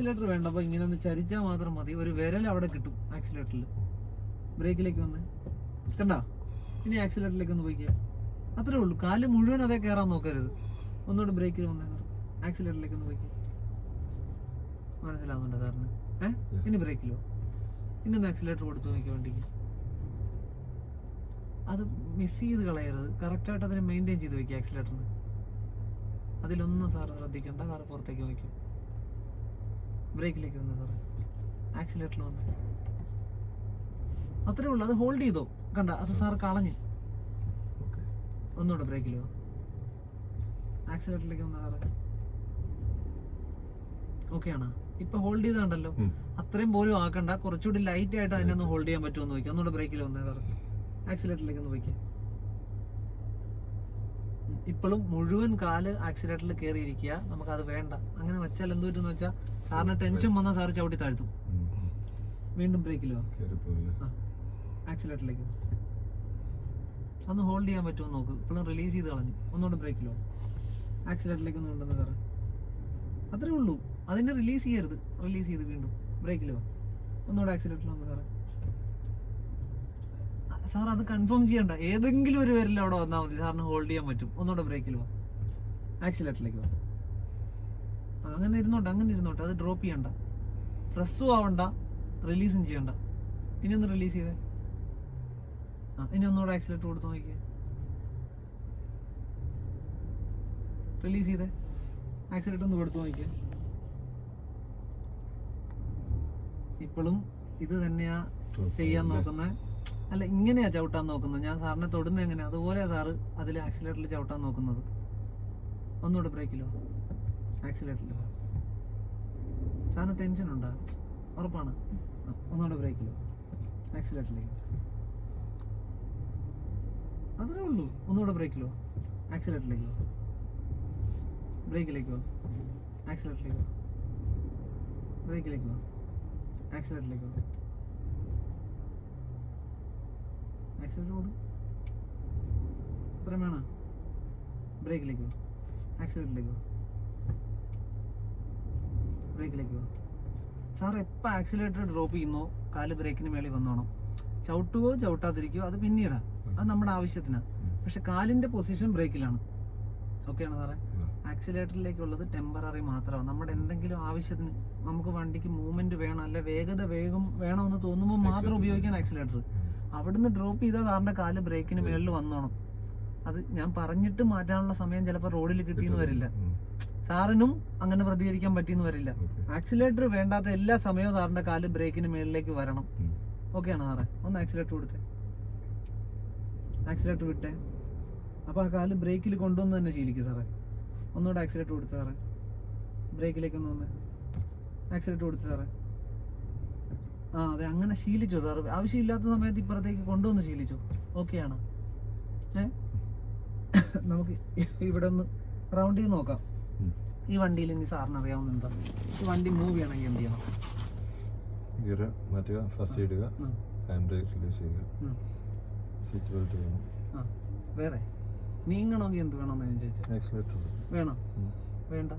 Accelerator വേണ്ട അപ്പൊ ഇങ്ങനെ ഒന്ന് ചരിച്ചാൽ മാത്രം മതി. ഒരു വിരൽ അവിടെ കിട്ടും ആക്സിലേറ്ററിൽ ബ്രേക്കിലേക്ക് വന്ന്. കണ്ട? ഇനി ആക്സിലേറ്ററിലേക്ക് ഒന്ന് പോയിക്കുക അത്രേ ഉള്ളൂ. കാൽ മുഴുവൻ അതേ കയറാൻ നോക്കരുത്. ഒന്നുകൂടെ ബ്രേക്കിൽ വന്നേ ആക്സിലേറ്ററിലേക്ക് ഒന്ന് പോയിക്കുക മനസ്സിലാവുന്നുണ്ടോ സാറിന്? ഏഹ് ഇനി ബ്രേക്കിലോ? ഇനി ഒന്ന് ആക്സിലേറ്റർ കൊടുത്തു നോക്കിയ വണ്ടിക്ക്. അത് മിസ് ചെയ്ത് കളയരുത്. കറക്റ്റായിട്ട് അതിനെ മെയിന്റെയിൻ ചെയ്ത് വയ്ക്കുക ആക്സിലേറ്ററിന് അതിലൊന്നും സാറ് ശ്രദ്ധിക്കേണ്ട. സാറ് പുറത്തേക്ക് വയ്ക്കും ബ്രേക്കിലേക്ക് വന്നു സാറ് ആക്സിലേറ്ററിൽ വന്നു. അത്രേ ഉള്ളൂ. അത് ഹോൾഡ് ചെയ്തോ? കണ്ട അത് സാർ കളഞ്ഞു. ഒന്നുകൂടെ ബ്രേക്കിലോ ആക്സിലേറ്ററിലേക്ക് വന്നു സാറ് ഓക്കെ ആണോ? ഇപ്പൊ ഹോൾഡ് ചെയ്താണ്ടല്ലോ. അത്രയും പോലും ആക്കണ്ട. കുറച്ചുകൂടി ലൈറ്റ് ആയിട്ട് അതിനെ ഒന്ന് ഹോൾഡ് ചെയ്യാൻ പറ്റുമോ നോക്കി ഒന്നുകൂടെ ബ്രേക്കിൽ വന്നേ സാറ് ആക്സിലേറ്ററിലേക്ക് ഒന്ന് പോയിക്കേ ഇപ്പോഴും മുഴുവൻ കാൽ ആക്സിഡന്റിൽ കയറിയിരിക്കുക നമുക്ക് അത് വേണ്ട. അങ്ങനെ വെച്ചാൽ എന്ത് പറ്റുമെന്ന് വെച്ചാൽ സാറിന് ടെൻഷൻ വന്നാൽ സാറ് ചവിട്ടി താഴ്ത്തും. വീണ്ടും ബ്രേക്കിലോ ആക്സിലേറ്ററിലേക്ക് ഒന്ന് ഹോൾഡ് ചെയ്യാൻ പറ്റുമോ നോക്ക്. ഇപ്പോഴും റിലീസ് ചെയ്ത് കളഞ്ഞു. ഒന്നുകൂടെ ബ്രേക്കിലോ ആക്സിലേറ്ററിലേക്ക് ഒന്ന് ഉണ്ടെന്ന് സാറ്. അത്രേ ഉള്ളൂ. അതിനെ റിലീസ് ചെയ്യരുത്. റിലീസ് ചെയ്ത് വീണ്ടും. ബ്രേക്കിലോ ഒന്നുകൂടെ ആക്സിലേറ്ററിൽ ഒന്ന് സാറേ. സാർ അത് കൺഫേം ചെയ്യണ്ട. ഏതെങ്കിലും ഒരു പേരിൽ അവിടെ വന്നാൽ മതി. സാറിന് ഹോൾഡ് ചെയ്യാൻ പറ്റും. ഒന്നുകൂടെ ബ്രേക്കിൽ വാ. ആക്സിലേറ്ററിലേക്ക് വാ. അങ്ങനെ ഇരുന്നോട്ടെ അങ്ങനെ ഇരുന്നോട്ടെ. അത് ഡ്രോപ്പ് ചെയ്യണ്ട. പ്രസ്സും ആവണ്ട. റിലീസും ചെയ്യണ്ട. ഇനി ഒന്ന് റിലീസ് ചെയ്തേ. ആ ഇനി ഒന്നുകൂടെ ആക്സിലേറ്റർ കൊടുത്ത് നോക്കിയേ റിലീസ് ചെയ്തേ. ആക്സിലേറ്റർ ഒന്ന് കൊടുത്ത് നോക്കിയേ ഇപ്പോഴും ഇത് തന്നെയാ ചെയ്യാൻ നോക്കുന്നത് അല്ല ഇങ്ങനെയാ ചവിട്ടാൻ നോക്കുന്നത്. ഞാൻ സാറിനെ തൊടുന്നത് എങ്ങനെയാ? അതുപോലെ സാറ് അതിൽ ആക്സിലേറ്ററിൽ ചവിട്ടാൻ നോക്കുന്നത്. ഒന്നുകൂടെ ബ്രേക്കിലോ ആക്സിലേറ്ററിൽ സാറിന് ടെൻഷൻ ഉണ്ടോ? ഉറപ്പാണ്. ഒന്നുകൂടെ ബ്രേക്കിലോ ആക്സിലേറ്ററിലേക്ക് അത്രേ ഉള്ളൂ. ഒന്നുകൂടെ ബ്രേക്കിലോ ആക്സിലേറ്ററിലേക്കോ ബ്രേക്കിലേക്കോ ആക്സിലേറ്ററിലേക്കോ ബ്രേക്കിലേക്കോ ആക്സിലേറ്ററിലേക്കോ ആക്സിലേറ്റർ അത്രയും വേണം. ബ്രേക്കിലേക്ക് പോ ആക്സിലേറ്ററിലേക്ക് പോ ബ്രേക്കിലേക്ക് സാർ എപ്പോൾ ആക്സിലേറ്റർ ഡ്രോപ്പ് ചെയ്യുന്നോ? കാൽ ബ്രേക്കിന് മേളിൽ വന്നോണം. ചവിട്ടുകയോ ചവിട്ടാതിരിക്കുകയോ അത് പിന്നീടാ. അത് നമ്മുടെ ആവശ്യത്തിനാണ് പക്ഷെ കാലിന്റെ പൊസിഷൻ ബ്രേക്കിലാണ് ഓക്കെയാണ് സാറേ ആക്സിലേറ്ററിലേക്കുള്ളത് ടെമ്പററി മാത്രമാണ്. നമ്മുടെ എന്തെങ്കിലും ആവശ്യത്തിന് നമുക്ക് വണ്ടിക്ക് മൂവ്മെന്റ് വേണം അല്ലെ വേഗത വേഗം വേണമെന്ന് തോന്നുമ്പോൾ മാത്രം ഉപയോഗിക്കാൻ ആക്സിലേറ്റർ അവിടുന്ന് ഡ്രോപ്പ് ചെയ്താൽ സാറിന്റെ കാൽ ബ്രേക്കിന് മേളിൽ വന്നോണം. അത് ഞാൻ പറഞ്ഞിട്ട് മാറ്റാനുള്ള സമയം ചിലപ്പോൾ റോഡിൽ കിട്ടിയെന്ന് വരില്ല. സാറിനും അങ്ങനെ പ്രതികരിക്കാൻ പറ്റിയെന്ന് വരില്ല. ആക്സിലേറ്റർ വേണ്ടാത്ത എല്ലാ സമയവും സാറിന്റെ കാൽ ബ്രേക്കിന് മേളിലേക്ക് വരണം. ഓക്കെയാണ് സാറേ. ഒന്ന് ആക്സിലേറ്റർ കൊടുത്തേ. ആക്സിലേറ്റർ വിട്ടേ. അപ്പോൾ ആ കാൽ ബ്രേക്കിൽ കൊണ്ടുവന്ന് തന്നെ ശീലിക്കും സാറേ. ഒന്നുകൂടെ ആക്സിലേറ്റർ കൊടുത്തു സാറേ. ബ്രേക്കിലേക്ക് ഒന്ന് വന്ന്. ആക്സിലേറ്റർ കൊടുത്തു സാറേ. ആ അതെ അങ്ങനെ ശീലിച്ചു സാർ ആവശ്യമില്ലാത്ത സമയത്ത് ഇപ്പുറത്തേക്ക് കൊണ്ടുവന്ന് ശീലിച്ചു. ഓക്കെയാണ് ഏ? നമുക്ക് ഇവിടെ ഒന്ന് റൗണ്ട് ചെയ്ത് നോക്കാം. ഈ വണ്ടിയിൽ ഇനി സാറിന് അറിയാവുന്ന എന്താ? ഈ വണ്ടി മൂവ് ചെയ്യണമെങ്കിൽ എന്ത് ചെയ്യണം? ഗിയർ മാറ്റുക ഫസ്റ്റ് ഇടുക ഹാൻഡ് ബ്രേക്ക് റിലീസ് ചെയ്യുക. സീറ്റ് ബെൽറ്റ് വേണം. ആ. വേറെ? നീങ്ങണമെങ്കിൽ എന്ത് വേണമെന്ന് ഞാൻ ചോദിച്ചത് ആക്സിലേറ്റർ വേണം. വേണ്ട?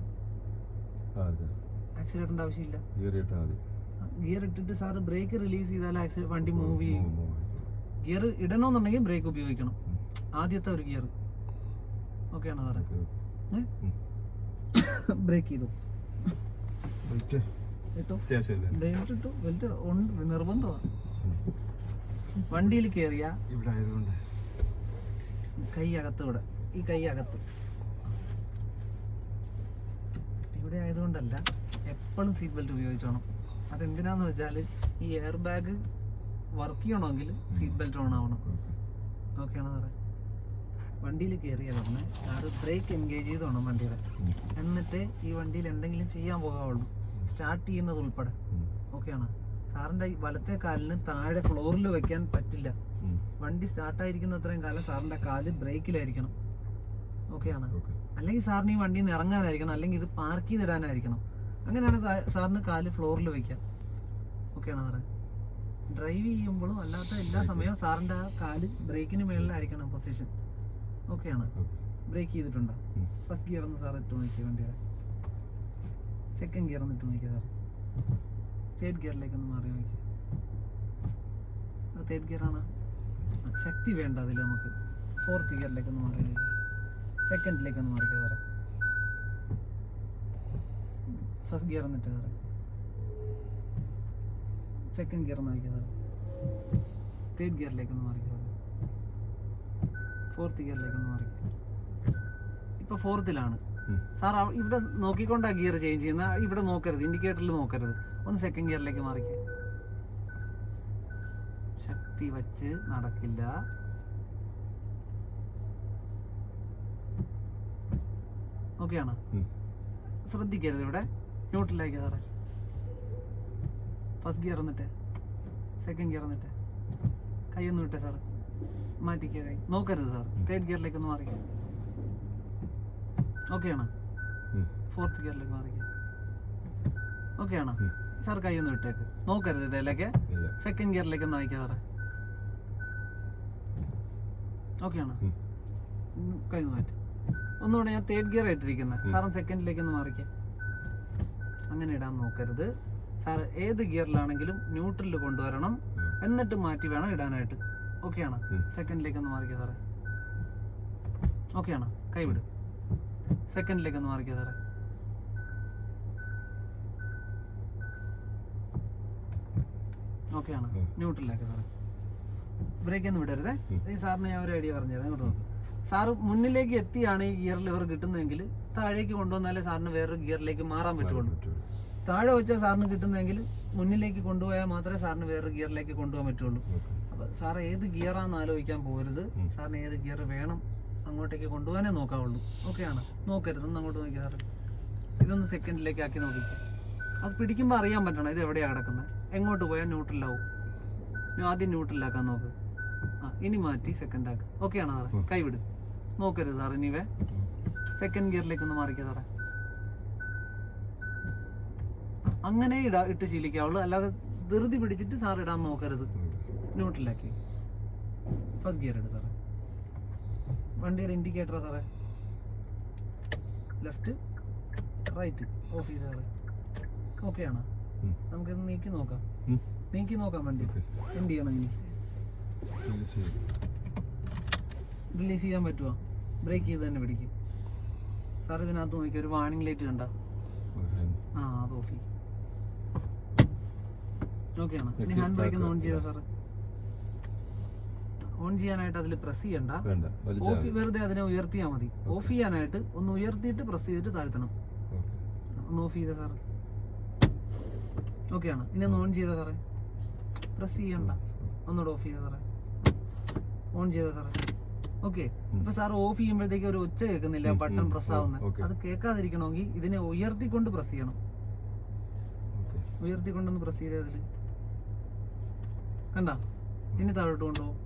ആക്സിലേറ്ററിന്റെ ആവശ്യമില്ല. ഗിയർ ഇട്ടാൽ മതി. ഗിയർ ഇട്ടിട്ട് സാറ് ബ്രേക്ക് റിലീസ് ചെയ്താൽ ആക്സിഡന്റ് വണ്ടി മൂവ് ചെയ്യും. ഗിയർ ഇടണമെന്നുണ്ടെങ്കിൽ ബ്രേക്ക് ഉപയോഗിക്കണം. ആദ്യത്തെ ഒരു ഗിയർ ഓക്കെയാണോ സാറേ? Okay. ബ്രേക്ക് ചെയ്തു. ഇട്ടു. ബെൽറ്റ് ഉണ്ട് നിർബന്ധമാണ്. വണ്ടിയിൽ കയറിയ കൈ അകത്ത് ഇവിടെ. ഈ കൈ അകത്ത്. ഇവിടെ ആയതുകൊണ്ടല്ല എപ്പോഴും സീറ്റ് ബെൽറ്റ് ഉപയോഗിച്ചോണം. അതെന്തിനാന്ന് വെച്ചാൽ ഈ എയർ ബാഗ് വർക്ക് ചെയ്യണമെങ്കിൽ സീറ്റ് ബെൽറ്റ് ഓൺ ആവണം. ഓക്കെയാണോ സാറേ? വണ്ടിയിൽ കയറിയാൽ പറഞ്ഞ് സാറ് ബ്രേക്ക് എൻഗേജ് ചെയ്ത് വേണം വണ്ടിയുടെ എന്നിട്ട് ഈ വണ്ടിയിൽ എന്തെങ്കിലും ചെയ്യാൻ പോകാവുള്ളൂ. സ്റ്റാർട്ട് ചെയ്യുന്നത് ഉൾപ്പെടെ. ഓക്കെയാണോ? സാറിന്റെ സാറിന്റെ ഈ വലത്തെ കാലിന് താഴെ ഫ്ലോറിൽ വെക്കാൻ പറ്റില്ല. വണ്ടി സ്റ്റാർട്ടായിരിക്കുന്ന അത്രയും കാലം സാറിന്റെ കാൽ ബ്രേക്കിലായിരിക്കണം ഓക്കെയാണ്? ആണോ അല്ലെങ്കിൽ സാറിന് ഈ വണ്ടിയിൽ നിന്ന് ഇറങ്ങാനായിരിക്കണം. അല്ലെങ്കിൽ ഇത് പാർക്ക് ചെയ്തിടാനായിരിക്കണം. അങ്ങനെയാണ് സാറിന് കാൽ ഫ്ലോറിൽ വെക്കാം ഓക്കെയാണ് സാറേ. ഡ്രൈവ് ചെയ്യുമ്പോഴും അല്ലാത്ത എല്ലാ സമയവും സാറിന്റെ ആ കാൽ ബ്രേക്കിന് മുകളിലായിരിക്കണം പൊസിഷൻ ഓക്കെയാണ്. ബ്രേക്ക് ചെയ്തിട്ടുണ്ടോ. ഫസ്റ്റ് ഗിയർ ഒന്ന് സാർ ഇട്ട് നോക്കിയ വണ്ടിയുടെ. സെക്കൻഡ് ഗിയർ ഒന്ന് ഇട്ട് നോക്കിയ സാർ തേർഡ് ഗിയറിലേക്ക് ഒന്ന് മാറി നോക്കി തേർഡ് ഗിയറാണ് ശക്തി വേണ്ട അതിൽ നമുക്ക്. ഫോർത്ത് ഗിയറിലേക്ക് ഒന്ന് മാറി സെക്കൻഡിലേക്ക് ഒന്ന് മാറിക്കാം സാറേ. ഫസ്റ്റ് ഗിയർ എന്നിട്ട് സാറേ. സെക്കൻഡ് ഗിയർ നോക്കിയത് തേർഡ് ഗിയറിലേക്ക് ഒന്ന് മാറിക്കുക ഫോർത്ത് ഗിയറിലേക്ക് ഒന്ന് മാറിക്കുക ഇപ്പൊ ഫോർത്തിലാണ്. സാർ ഇവിടെ നോക്കിക്കൊണ്ടാ ഗിയർ ചേഞ്ച് ചെയ്യുന്ന. ഇവിടെ നോക്കരുത് ഇൻഡിക്കേറ്ററിൽ നോക്കരുത്. ഒന്ന് സെക്കൻഡ് ഗിയറിലേക്ക് മാറിക്കുക ശക്തി വച്ച് നടക്കില്ല. ഓക്കെയാണ് ആണോ? ശ്രദ്ധിക്കരുത് ഇവിടെ. ന്യൂട്രലായിരിക്കും സാറേ. ഫസ്റ്റ് ഗിയർ എന്നിട്ട് സെക്കൻഡ് ഗിയർ എന്നിട്ട് കൈ ഒന്ന് വിട്ടേ സാർ മാറ്റിക്കുക കൈ നോക്കരുത് സാർ തേർഡ് ഗിയറിലേക്ക് ഒന്ന് മാറിക്കുക ഓക്കെയാണ്. ഫോർത്ത് ഗിയറിലേക്ക് മാറിക്കുക ഓക്കെയാണ്. സാർ കൈ ഒന്ന് വിട്ടേക്ക് നോക്കരുത് ഇതിലേക്ക്. സെക്കൻഡ് ഗിയറിലേക്ക് ഒന്ന് വായിക്കുക സാറേ ഓക്കെയാണ് കൈ ഒന്ന് മാറ്റി. ഒന്നുകൂടെ ഞാൻ തേർഡ് ഗിയർ ആയിട്ടിരിക്കുന്നത് സാറും സെക്കൻഡിലേക്ക് ഒന്ന് മാറിക്കാം. അങ്ങനെ ഇടാൻ നോക്കരുത്. സാർ ഏത് ഗിയറിലാണെങ്കിലും ന്യൂട്രലിൽ കൊണ്ടുവരണം. എന്നിട്ട് മാറ്റി വേണം ഇടാനായിട്ട്. ഓക്കെയാണ്. സെക്കൻഡിലേക്ക് ഒന്ന് മാറിക്കുക സാറേ. ഓക്കെയാണ് കൈവിട്. സെക്കൻഡിലേക്ക് ഒന്ന് മാറിക്കുക സാറേ. ഓക്കെയാണ്. ന്യൂട്രലിലേക്ക് സാറേ. ബ്രേക്ക് ഒന്നും വിടരുതേ. ഈ സാറിന് ഞാൻ ഒരു ഐഡിയ പറഞ്ഞുതരാം. ഇങ്ങോട്ട് നോക്ക്. സാറ് മുന്നിലേക്ക് എത്തിയാണ് ഈ ഗിയർ ലിവർ കിട്ടുന്നതെങ്കിൽ താഴേക്ക് കൊണ്ടുവന്നാലേ സാറിന് വേറൊരു ഗിയറിലേക്ക് മാറാൻ പറ്റുള്ളൂ. താഴെ വെച്ചാൽ സാറിന് കിട്ടുന്നതെങ്കിൽ മുന്നിലേക്ക് കൊണ്ടുപോയാൽ മാത്രമേ സാറിന് വേറൊരു ഗിയറിലേക്ക് കൊണ്ടുപോകാൻ പറ്റുള്ളൂ. അപ്പൊ സാർ ഏത് ഗിയറാന്ന് ആലോചിക്കാൻ പോരുത്. സാറിന് ഏത് ഗിയർ വേണം അങ്ങോട്ടേക്ക് കൊണ്ടുപോകാനേ നോക്കാവുള്ളൂ. ഓക്കെയാണ് നോക്കരുത്. ഒന്ന് അങ്ങോട്ട് നോക്കി സാറ്. ഇതൊന്ന് സെക്കൻഡിലേക്ക് ആക്കി നോക്കിക്കുക അത് പിടിക്കുമ്പോൾ അറിയാൻ പറ്റണം? ഇത് എവിടെയാണ് കിടക്കുന്നത് എങ്ങോട്ട് പോയാൽ ന്യൂട്രലാവും ആദ്യം ന്യൂട്രലാക്കാൻ നോക്ക്. ആ ഇനി മാറ്റി സെക്കൻഡ് ആക്ക്. ഓക്കെയാണോ സാറേ. കൈവിട്. നോക്കരുത് സാർ ഇനിവേ സെക്കൻഡ് ഗിയറിലേക്ക് ഒന്ന് മാറിക്കുക സാറേ. അങ്ങനെ ഇടാ ഇട്ട് ശീലിക്കാവുള്ളൂ. അല്ലാതെ ധൃതി പിടിച്ചിട്ട് സാർ ഇടാൻ നോക്കരുത്. ന്യൂട്രലാക്കി ഫസ്റ്റ് ഗിയർ എടുത്ത് സാറേ. വണ്ടിയുടെ ഇൻഡിക്കേറ്ററാ സാറേ. ലെഫ്റ്റ് റൈറ്റ് ഓഫ് ചെയ്ത് സാറേ. ഓക്കെ ആണോ? നമുക്ക് നമുക്കിത് നീക്കി നോക്കാം. നീക്കി നോക്കാം വണ്ടി. എന്ത് ചെയ്യണം ഇനി? റിലീസ് ചെയ്യാൻ പറ്റുമോ ബ്രേക്ക് ചെയ്ത് തന്നെ പിടിക്കും. സാർ ഇതിനകത്ത് നോക്കിയാൽ ഒരു വാണിംഗ് ലൈറ്റ് കണ്ട? ആ അത് ഓഫ് ചെയ്യും ഓക്കെ ആണോ ഇനി Okay, ഹാൻഡ് ബ്രേക്ക് ഒന്ന് ഓൺ ചെയ്യാനായിട്ട് അതിൽ പ്രസ് ചെയ്യണ്ട. ഓഫ് വെറുതെ അതിനെ ഉയർത്തിയാൽ മതി. ഓഫ് ചെയ്യാനായിട്ട് ഒന്ന് ഉയർത്തിയിട്ട് പ്രസ് ചെയ്തിട്ട് താഴ്ത്തണം. ഒന്ന് ഓഫ് ചെയ്ത സാറ് ഓക്കെയാണ് ഇനി ഒന്ന് ഓൺ ചെയ്ത സാറേ പ്രസ് ചെയ്യണ്ട. ഒന്നുകൂടെ ഓഫ് ചെയ്ത സാറേ ഓൺ ചെയ്ത സാറേ ഓക്കെ ഇപ്പൊ സാർ ഓഫ് ചെയ്യുമ്പോഴത്തേക്ക് ഒരു ഒച്ച കേൾക്കുന്നില്ല ബട്ടൺ പ്രസ് ആവുന്ന ആവുന്നത്. അത് കേൾക്കാതിരിക്കണമെങ്കിൽ ഇതിനെ ഉയർത്തിക്കൊണ്ട് പ്രസ് ചെയ്യണം. ഉയർത്തിക്കൊണ്ടൊന്ന് പ്രസ് ചെയ്തേ അതിൽ. കണ്ട? ഇനി താഴോട്ട് കൊണ്ടുപോകും.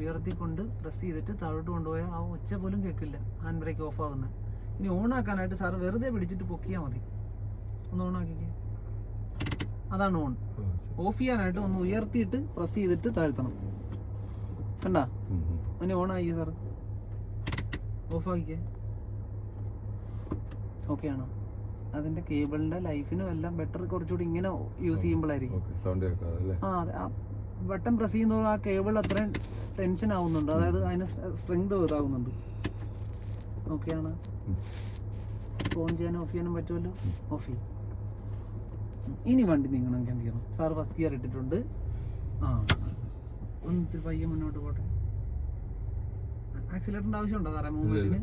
ഉയർത്തിക്കൊണ്ട് പ്രസ് ചെയ്തിട്ട് താഴോട്ട് കൊണ്ടുപോയാൽ ആ ഒച്ച പോലും കേൾക്കില്ല. ഹാൻഡ് ബ്രേക്ക് ഓഫ് ആകുന്ന ഇനി ഓൺ ആക്കാനായിട്ട് സാർ വെറുതെ പിടിച്ചിട്ട് പൊക്കിയാൽ മതി. ഒന്ന് ഓൺ ആക്കിക്കേ. അതാണ് ഓൺ ഓഫ് ചെയ്യാനായിട്ട് ഒന്ന് ഉയർത്തിയിട്ട് പ്രസ് ചെയ്തിട്ട് താഴ്ത്തണം. കണ്ട? ഇനി ഓൺ ആയി സാർ ഓഫ് ആക്കിക്കേ. ഓക്കെ ആണോ? അതിന്റെ കേബിളിന്റെ ലൈഫിനും എല്ലാം ബെറ്റർ കുറച്ചുകൂടി ഇങ്ങനെ യൂസ് ചെയ്യുമ്പോഴായിരിക്കും സൗണ്ട് ആ അതെ. ബട്ടൺ പ്രസ് ചെയ്യുമ്പോൾ ആ കേബിൾ അത്രയും ടെൻഷൻ ആവുന്നുണ്ട്. അതായത് അതിന് സ്ട്രെങ്ത് ഇതാകുന്നുണ്ട് ഓക്കെയാണ് ഫോൺ ചെയ്യാനും ഓഫ് ചെയ്യാനും പറ്റുമല്ലോ? ഓഫ് ചെയ്യും. ഇനി വണ്ടി നീങ്ങണമെങ്കിൽ എന്ത് ചെയ്യണം? സാർ ഫസ്റ്റ് ഗിയർ ഇട്ടിട്ടുണ്ട്. ആ. ഒന്ന് പയ്യെ മുന്നോട്ട് പോട്ടെ. ആക്സിലേറ്ററിന്റെ ആവശ്യമുണ്ടോ സാറേ? മൂവ്മെന്റിന്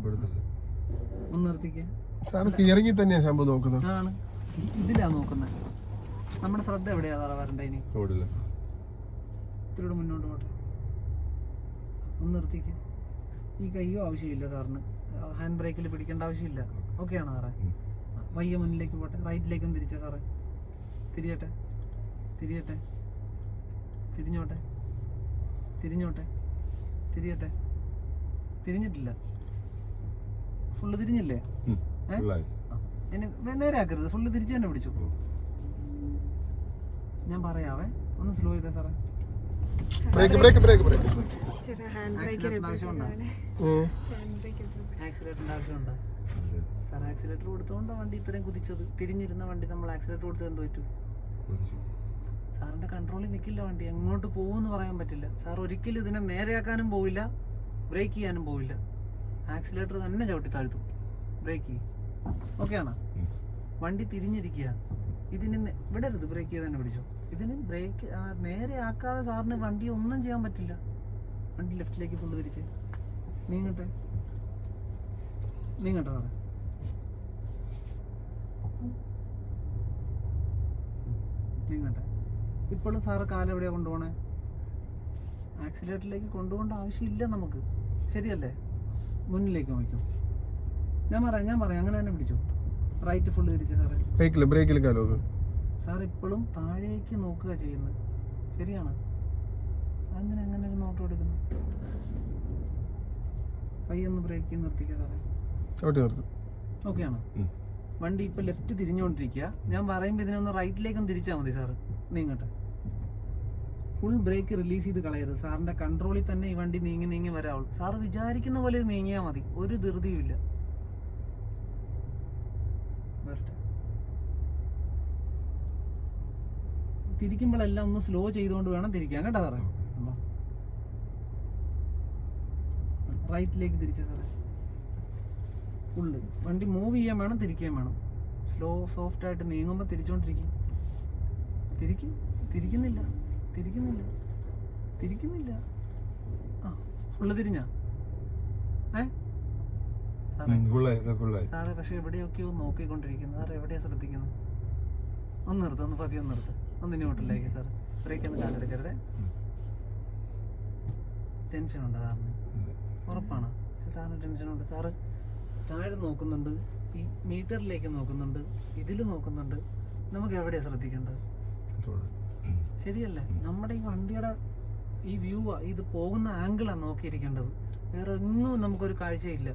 ഒന്ന് നിർത്തിക്കുക സാറ് സ്റ്റിയറിംഗിൽ തന്നെയാ ശമ്പു നോക്കുന്നത്. ആണ് ഇതിലാ നോക്കുന്നത് നമ്മുടെ ശ്രദ്ധ എവിടെയാ സാറേ വരണ്ട ഇനി? റോഡില്ല ഇത്തിരി മുന്നോട്ട് പോട്ടെ. ഒന്ന് നിർത്തിക്ക്. ഈ കയ്യോ ആവശ്യമില്ല സാറിന്. ഹാൻഡ് ബ്രേക്കിൽ പിടിക്കേണ്ട ആവശ്യമില്ല. ഓക്കെ ആണോ സാറേ വയ്യ മുന്നിലേക്ക് പോട്ടെ. റൈറ്റിലേക്കും തിരിച്ചേ സാറേ? തിരിയട്ടെ. തിരിയട്ടെ. തിരിഞ്ഞോട്ടെ. തിരിഞ്ഞോട്ടെ. തിരിയട്ടെ. തിരിഞ്ഞിട്ടില്ല. ഫുള്ള് തിരിഞ്ഞില്ലേ? ഉം. ഏ? ഫുള്ളായി ആ. ഇനി വേ- നേരെ ആക്കരുത്. ഫുള്ള് തിരിച്ചു തന്നെ പിടിച്ചു. ഞാൻ പറയാവേ. ഒന്ന് സ്ലോ ചെയ്തേ സാറേ. Brake brake brake brake accelerator കൊടുത്തോണ്ടോ വണ്ടി ഇത്രയും കുതിച്ചത്? തിരിഞ്ഞിരുന്ന വണ്ടി നമ്മൾ ആക്സിലേറ്റർ കൊടുത്തത് എന്ത് പറ്റും? സാറിന്റെ കൺട്രോളിൽ നിൽക്കില്ല വണ്ടി. എങ്ങോട്ട് പോകുമെന്ന് പറയാൻ പറ്റില്ല. സാർ ഒരിക്കലും ഇതിനെ നേരെയാക്കാനും പോവില്ല. ബ്രേക്ക് ചെയ്യാനും പോവില്ല. ആക്സിലേറ്റർ തന്നെ ചവിട്ടി താഴ്ത്തും. ബ്രേക്ക് ചെയ്യും. ഓക്കെ ആണോ? വണ്ടി തിരിഞ്ഞിരിക്കുക. ഇതിന് ഇവിടെ ഇത് ബ്രേക്ക് ചെയ്ത് തന്നെ പിടിച്ചു. ഇതിന് ബ്രേക്ക് നേരെ ആക്കാതെ സാറിന് വണ്ടി ഒന്നും ചെയ്യാൻ പറ്റില്ല. വണ്ടി ലെഫ്റ്റിലേക്ക് ഫുള്ള് തിരിച്ച്. നീങ്ങട്ടെ. നീങ്ങട്ടെ സാറേ. നീങ്ങട്ടെ. ഇപ്പോഴും സാറ് കാലം എവിടെയാ കൊണ്ടുപോണേ? ആക്സിലേറ്ററിലേക്ക് കൊണ്ടുപോകേണ്ട ആവശ്യമില്ല നമുക്ക്. ശരിയല്ലേ? മുന്നിലേക്ക് നോക്കൂ ഞാൻ പറയാം ഞാൻ പറയാം. അങ്ങനെ തന്നെ പിടിച്ചു. റൈറ്റ് ഫുള്ള് തിരിച്ച് സാറേ ബ്രേക്കിൽ ബ്രേക്കിൽ കാലോക്ക് സാർ ഇപ്പോഴും താഴേക്ക് നോക്കുക ചെയ്യുന്നത്. ശരിയാണ്. അങ്ങനെ അങ്ങനെ ഒരു നോട്ടം എടുക്കുന്നു പയ്യൊന്ന് ബ്രേക്ക് നിർത്തിക്കുക സാറേ ചവിട്ടി നിർത്തും. ഓക്കെയാണോ ഉം. വണ്ടി ഇപ്പൊ ലെഫ്റ്റ് തിരിഞ്ഞുകൊണ്ടിരിക്കുക ഞാൻ പറയുമ്പോൾ ഇതിനൊന്ന് റൈറ്റിലേക്കൊന്ന് തിരിച്ചാൽ മതി സാറ് നീങ്ങട്ടെ ഫുൾ ബ്രേക്ക് റിലീസ് ചെയ്ത് കളയരുത്. സാറിന്റെ കൺട്രോളിൽ തന്നെ ഈ വണ്ടി നീങ്ങി നീങ്ങി വരാവുള്ളൂ. സാർ വിചാരിക്കുന്ന പോലെ നീങ്ങിയാൽ മതി. ഒരു ധൃതിയും ഇല്ല വരട്ടെ തിരിക്കുമ്പോഴെല്ലാം ഒന്ന് സ്ലോ ചെയ്തുകൊണ്ട് വേണം തിരിക്കാൻ. കേട്ടോ സാറേ? റൈറ്റിലേക്ക് തിരിച്ച സാറേ. ഫുള്ള് വണ്ടി മൂവ് ചെയ്യാൻ വേണം തിരിക്കാൻ വേണം. സ്ലോ സോഫ്റ്റ് ആയിട്ട് നീങ്ങുമ്പോൾ തിരിച്ചോണ്ടിരിക്കും. തിരിക്കും? തിരിക്കുന്നില്ല. തിരിക്കുന്നില്ല. തിരിക്കുന്നില്ല. ആ ഫുള്ള് തിരിഞ്ഞാ? ഏ? സാറേ. പക്ഷെ എവിടെയൊക്കെയോ നോക്കിക്കൊണ്ടിരിക്കുന്നു. സാറേ എവിടെയാ ശ്രദ്ധിക്കുന്നത്? ഒന്ന് നിർത്ത് ഒന്ന് പതിയെ നിർത്ത്. ഒന്ന് ഇങ്ങോട്ടിലേക്ക് സാർ ബ്രേക്ക് ഒന്ന് കാലെടുക്കരുതേ ടെൻഷൻ ഉണ്ട് സാറിന് ഉറപ്പാണ്. സാറിന് ടെൻഷനുണ്ട് സാറ് താഴെ നോക്കുന്നുണ്ട്. ഈ മീറ്ററിലേക്ക് നോക്കുന്നുണ്ട്. ഇതിൽ നോക്കുന്നുണ്ട്. നമുക്ക് എവിടെയാണ് ശ്രദ്ധിക്കേണ്ടത്? ശരിയല്ലേ? നമ്മുടെ ഈ വണ്ടിയുടെ ഈ വ്യൂ ഇത് പോകുന്ന ആംഗിളാണ് നോക്കിയിരിക്കേണ്ടത്. വേറെ ഒന്നും നമുക്കൊരു കാഴ്ചയില്ല.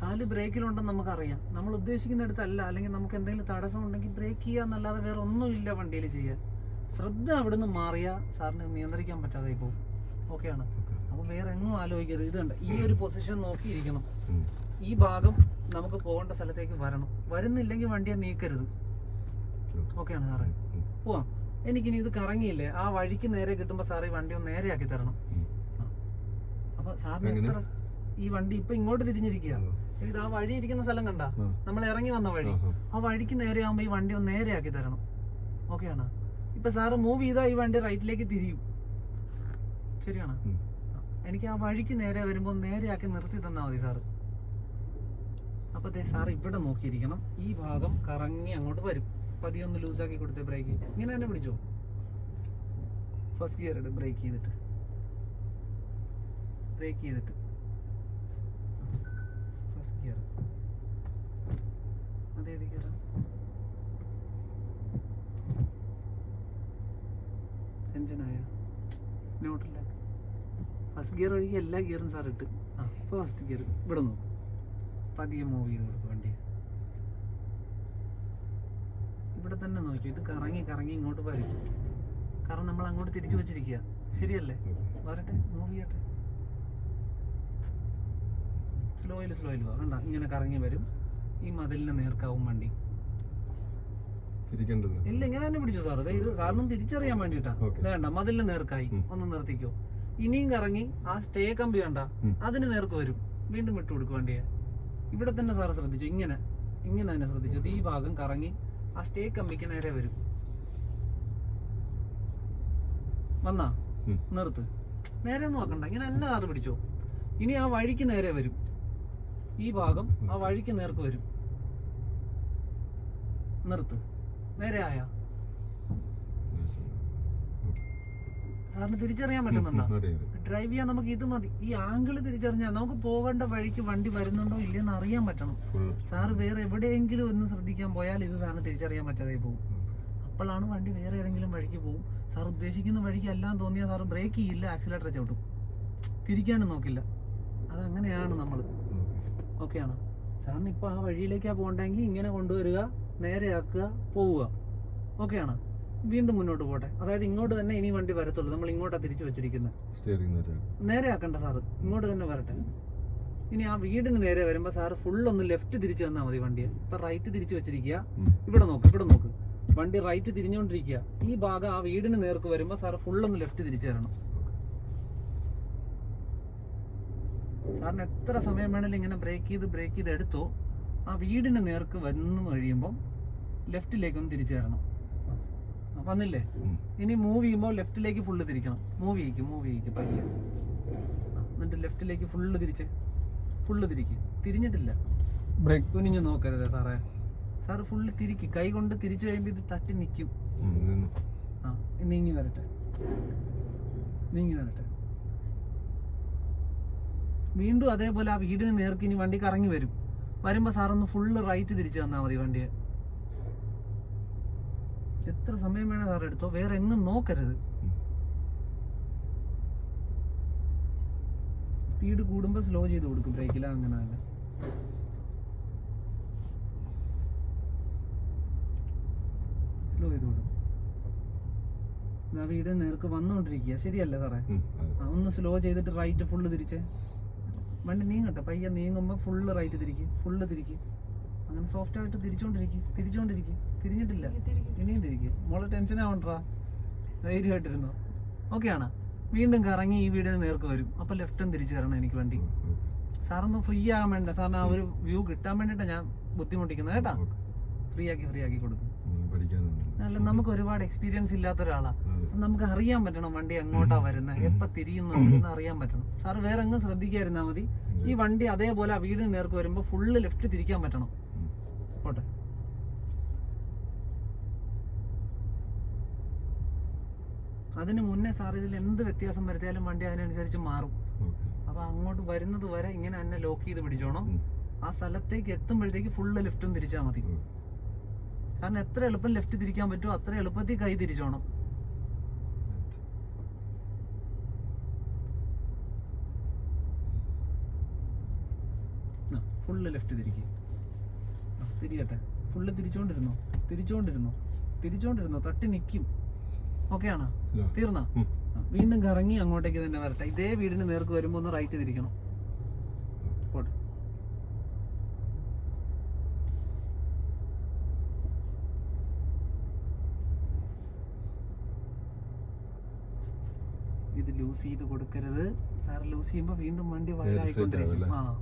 കാൽ ബ്രേക്കിലുണ്ടെന്ന് നമുക്കറിയാം. നമ്മൾ ഉദ്ദേശിക്കുന്നിടത്തല്ല. അല്ലെങ്കിൽ നമുക്ക് എന്തെങ്കിലും തടസ്സം ഉണ്ടെങ്കിൽ ബ്രേക്ക് ചെയ്യാന്നല്ലാതെ വേറെ ഒന്നുമില്ല വണ്ടിയിൽ ചെയ്യാൻ. ശ്രദ്ധ അവിടുന്ന് മാറിയാൽ സാറിന് നിയന്ത്രിക്കാൻ പറ്റാതെ പോകും. ഓക്കെയാണ്. അപ്പോൾ വേറെ എങ്ങും ആലോചിക്കരുത്. ഇത് കണ്ട? ഈ ഒരു പൊസിഷൻ നോക്കിയിരിക്കണം. ഈ ഭാഗം നമുക്ക് പോകേണ്ട സ്ഥലത്തേക്ക് വരണം. വരുന്നില്ലെങ്കിൽ വണ്ടിയെ നീക്കരുത്. ഓക്കെയാണ് സാറേ. പോവാം. എനിക്കിനി ഇത് കറങ്ങിയില്ലേ? ആ വഴിക്ക് നേരെ കിട്ടുമ്പോൾ സാറ് ഈ വണ്ടി ഒന്ന് നേരെയാക്കി തരണം. അപ്പോൾ അപ്പൊ സാറിന് എത്ര ഈ വണ്ടി ഇപ്പൊ ഇങ്ങോട്ട് തിരിഞ്ഞിരിക്കുക ഇത് ആ വഴി ഇരിക്കുന്ന സ്ഥലം കണ്ട? നമ്മൾ ഇറങ്ങി വന്ന വഴി. ആ വഴിക്ക് നേരെ ആകുമ്പോ ഈ വണ്ടി ഒന്ന് നേരെയാക്കി തരണം. ഓക്കെയാണ്. ഇപ്പൊ സാറ് മൂവ് ചെയ്താൽ ഈ വണ്ടി റൈറ്റിലേക്ക് തിരിയും. ശരിയാണ്? എനിക്ക് ആ വഴിക്ക് നേരെ വരുമ്പോൾ നേരെയാക്കി നിർത്തി തന്നാൽ മതി സാറ്. അപ്പൊ ദേ സാർ ഇവിടെ നോക്കിയിരിക്കണം. ഈ ഭാഗം കറങ്ങി അങ്ങോട്ട് വരും. പതിയെ ഒന്ന് ലൂസാക്കി കൊടുത്തേ ബ്രേക്ക്. ഇങ്ങനെ തന്നെ പിടിച്ചോ? ഫസ്റ്റ് ഗിയർ ഇട്ട് ബ്രേക്ക് ചെയ്തിട്ട്. ബ്രേക്ക് ചെയ്തിട്ട്. First gear. അതേത് ഗിയർ ടെൻഷനായ നോട്ടില്ല ഫസ്റ്റ് ഗിയർ ഒഴികെ എല്ലാ ഗിയറും സാർ ഇട്ട്. ആ. ഇപ്പോൾ ഫസ്റ്റ് ഗിയർ ഇവിടെ നോക്കും. പതിയെ മൂവ് ചെയ്ത് കൊടുക്കും വണ്ടി ഇവിടെ തന്നെ നോക്കി. ഇത് കറങ്ങി കറങ്ങി ഇങ്ങോട്ട് വരും. കാരണം നമ്മൾ അങ്ങോട്ട് തിരിച്ചു വെച്ചിരിക്കുക ശരിയല്ലേ? വരട്ടെ മൂവ് ചെയ്യട്ടെ. സ്ലോയിൽ സ്ലോയിൽ വേണ്ട. ഇങ്ങനെ കറങ്ങി വരും. ഈ മതിലിന് നേർക്കാവും വണ്ടി. തിരിക്കേണ്ടത്? ഇല്ല ഇങ്ങനെ തന്നെ പിടിച്ചു സാർ ഇത് സാറിനും തിരിച്ചറിയാൻ വേണ്ടിട്ടാ. വേണ്ട മതിലിന് നേർക്കായി. ഒന്ന് നിർത്തിക്കോ. ഇനിയും കറങ്ങി ആ സ്റ്റേ കമ്പി കണ്ട ഉം. അതിന് നേർക്ക് വരും. വീണ്ടും വിട്ടു കൊടുക്കും വേണ്ടിയേ. ഇവിടെ തന്നെ സാർ ശ്രദ്ധിച്ചു. ഇങ്ങനെ ഇങ്ങനെ തന്നെ ശ്രദ്ധിച്ചു. ഈ ഭാഗം കറങ്ങി ആ സ്റ്റേ കമ്പിക്ക് നേരെ വരും. വന്നാ. നിർത്ത്. നേരെ നോക്കണ്ട ഇങ്ങനെ തന്നെ സാറ് പിടിച്ചോ. ഇനി ആ വഴിക്ക് നേരെ വരും. ഈ ഭാഗം ആ വഴിക്ക് നേർക്ക് വരും. നിർത്ത്. നേരെ ആയാ? സാറിന് തിരിച്ചറിയാൻ പറ്റുന്നുണ്ടോ? ഡ്രൈവ് ചെയ്യാൻ നമുക്ക് ഇത് മതി. ഈ ആംഗിൾ തിരിച്ചറിഞ്ഞാൽ നമുക്ക് പോകേണ്ട വഴിക്ക് വണ്ടി വരുന്നുണ്ടോ ഇല്ലെന്ന് അറിയാൻ പറ്റണം. സാറ് വേറെ എവിടെയെങ്കിലും ഒന്ന് ശ്രദ്ധിക്കാൻ പോയാൽ ഇത് സാറിന് തിരിച്ചറിയാൻ പറ്റാതെ പോകും. അപ്പോഴാണ് വണ്ടി വേറെ ഏതെങ്കിലും വഴിക്ക് പോകും. സാർ ഉദ്ദേശിക്കുന്ന വഴിക്ക് എല്ലാം തോന്നിയാൽ സാറ് ബ്രേക്ക് ചെയ്യില്ല ആക്സിലേറ്റർ ചവിട്ടും. തിരിക്കാനും നോക്കില്ല. അതങ്ങനെയാണ് നമ്മൾ ഓക്കെയാണ്? സാറിന് ഇപ്പോൾ ആ വഴിയിലേക്കാണ് പോകണ്ടെങ്കിൽ ഇങ്ങനെ കൊണ്ടുവരിക. നേരെയാക്കുക പോവുക. ഓക്കെയാണ് വീണ്ടും മുന്നോട്ട് പോട്ടെ. അതായത് ഇങ്ങോട്ട് തന്നെ ഇനി വണ്ടി വരത്തുള്ളൂ. നമ്മൾ ഇങ്ങോട്ടാണ് തിരിച്ചു വെച്ചിരിക്കുന്നത് നേരെയാക്കണ്ട സാറ് ഇങ്ങോട്ട് തന്നെ വരട്ടെ. ഇനി ആ വീടിന് നേരെ വരുമ്പോ സാറ് ഫുൾ ഒന്ന് ലെഫ്റ്റ് തിരിച്ചു തന്നാൽ മതി വണ്ടി ഇപ്പൊ റൈറ്റ് തിരിച്ചു വെച്ചിരിക്കുക. ഇവിടെ നോക്ക് ഇവിടെ നോക്ക്. വണ്ടി റൈറ്റ് തിരിഞ്ഞുകൊണ്ടിരിക്കുക ഈ ഭാഗം ആ വീടിന് നേർക്ക് വരുമ്പോ സാറ് ഫുൾ ഒന്ന് ലെഫ്റ്റ് തിരിച്ചു തരണം സാറിന് എത്ര സമയം വേണമെങ്കിലും ഇങ്ങനെ ബ്രേക്ക് ചെയ്ത് ബ്രേക്ക് ചെയ്ത് എടുത്തോ. ആ വീടിന് നേർക്ക് വന്ന് കഴിയുമ്പോൾ ലെഫ്റ്റിലേക്ക് ഒന്ന് തിരിച്ചു തരണം വന്നില്ലേ ഇനി മൂവ് ചെയ്യുമ്പോൾ ലെഫ്റ്റിലേക്ക് ഫുള്ള് തിരിക്കണം. മൂവ് ചെയ്യിക്കും മൂവ് ചെയ്യിക്കും. പയ്യെ. എന്നിട്ട് ലെഫ്റ്റിലേക്ക് ഫുള്ള് തിരിച്ച് ഫുള്ള് തിരിക്ക്. തിരിഞ്ഞിട്ടില്ല. ബ്രേക്ക് കുനിഞ്ഞ് നോക്കരുത് സാറേ. സാറ് ഫുള്ള് തിരിക്ക്. കൈ കൊണ്ട് തിരിച്ചു കഴിയുമ്പോൾ ഇത് തട്ടി നിൽക്കും. ആ നീങ്ങി വരട്ടെ. നീങ്ങി വരട്ടെ. വീണ്ടും അതേപോലെ ആ വീടിന് നേർക്ക് ഇനി വണ്ടി കറങ്ങി വരും. വരുമ്പോ സാറൊന്ന് ഫുള്ള് റൈറ്റ് തിരിച്ചു തന്നാൽ മതി വണ്ടിയെ. എത്ര സമയം വേണേ സാർ എടുത്തോ? വേറെ എങ്ങും നോക്കരുത്. സ്പീഡ് കൂടുമ്പോൾ സ്ലോ ചെയ്ത് കൊടുക്കും ബ്രേക്കില അങ്ങനെ തന്നെ. സ്ലോ ചെയ്ത് കൊടുക്കും. വീട് നേർക്ക് വന്നുകൊണ്ടിരിക്കുക ശരിയല്ലേ സാറേ? ഒന്ന് സ്ലോ ചെയ്തിട്ട് റൈറ്റ് ഫുള്ള് തിരിച്ച്. വണ്ടി നീങ്ങട്ടെ. പയ്യെ നീങ്ങുമ്പോൾ ഫുള്ള് റൈറ്റ് തിരിക്ക്. ഫുള്ള് തിരിക്ക്. അങ്ങനെ സോഫ്റ്റ് ആയിട്ട് തിരിച്ചോണ്ടിരിക്കും. തിരിച്ചോണ്ടിരിക്കും. തിരിഞ്ഞിട്ടില്ല. ഇനിയും തിരിക്കും. മോളെ ടെൻഷൻ ആവണ്ടാ ധൈര്യമായിട്ടിരുന്നു. ഓക്കെ ആണ്? വീണ്ടും കറങ്ങി ഈ വീടിന് നേർക്ക് വരും. അപ്പൊ ലെഫ്റ്റും തിരിച്ചു തരണം എനിക്ക് വണ്ടി. സാറൊന്ന് ഫ്രീ ആകാൻ വേണ്ട. സാറിന് ആ ഒരു വ്യൂ കിട്ടാൻ വേണ്ടിയിട്ടാണ് ഞാൻ ബുദ്ധിമുട്ടിക്കുന്നത്. കേട്ടാ? ഫ്രീ ആക്കി ഫ്രീ ആക്കി കൊടുക്കും. അല്ല നമുക്ക് ഒരുപാട് എക്സ്പീരിയൻസ് ഇല്ലാത്ത ഒരാളാണ് നമുക്ക് അറിയാൻ പറ്റണം വണ്ടി എങ്ങോട്ടാ വരുന്നത് എപ്പോ തിരിയുന്നു എന്ന് അറിയാൻ പറ്റണം. സാർ വേറെ എങ്ങും ശ്രദ്ധിക്കാതിരുന്നാ മതി. ഈ വണ്ടി അതേപോലെ ആ വീടിന് നേർക്ക് വരുമ്പോൾ ഫുള്ള് ലെഫ്റ്റ് തിരിക്കാൻ പറ്റണം. പോട്ടെ. അതിന് മുന്നേ സാർ ഇതിൽ എന്ത് വ്യത്യാസം വരുത്തിയാലും വണ്ടി അതിനനുസരിച്ച് മാറും. അപ്പൊ അങ്ങോട്ട് വരുന്നത് വരെ ഇങ്ങനെ തന്നെ ലോക്ക് ചെയ്ത് പിടിച്ചോണം. ആ സ്ഥലത്തേക്ക് എത്തുമ്പോഴത്തേക്ക് ഫുള്ള് ലിഫ്റ്റും തിരിച്ചാൽ മതി. കാരണം എത്ര എളുപ്പം ലെഫ്റ്റ് തിരിക്കാൻ പറ്റുമോ അത്ര എളുപ്പത്തിൽ കൈ തിരിച്ചോണം. ഫുള്ള് ലെഫ്റ്റ് തിരിക്കുക തിരിയട്ടെ. ഫുള്ള് തിരിച്ചോണ്ടിരുന്നോ? തിരിച്ചോണ്ടിരുന്നോ? തിരിച്ചോണ്ടിരുന്നോ? തട്ടി നിക്കും. ഓക്കെ ആണോ? ഇല്ല. തീർന്നാ? വീണ്ടും കറങ്ങി അങ്ങോട്ടേക്ക് തന്നെ വരട്ടെ. ഇതേ വീടിന് നേർക്ക് വരുമ്പോൾ ഒന്ന് റൈറ്റ് തിരിക്കണം പോട്ടെ ഇത് ലൂസ് ചെയ്ത് കൊടുക്കരുത്. സാർ ലൂസ് ചെയ്യുമ്പോൾ വീണ്ടും വണ്ടി ആവും ആ.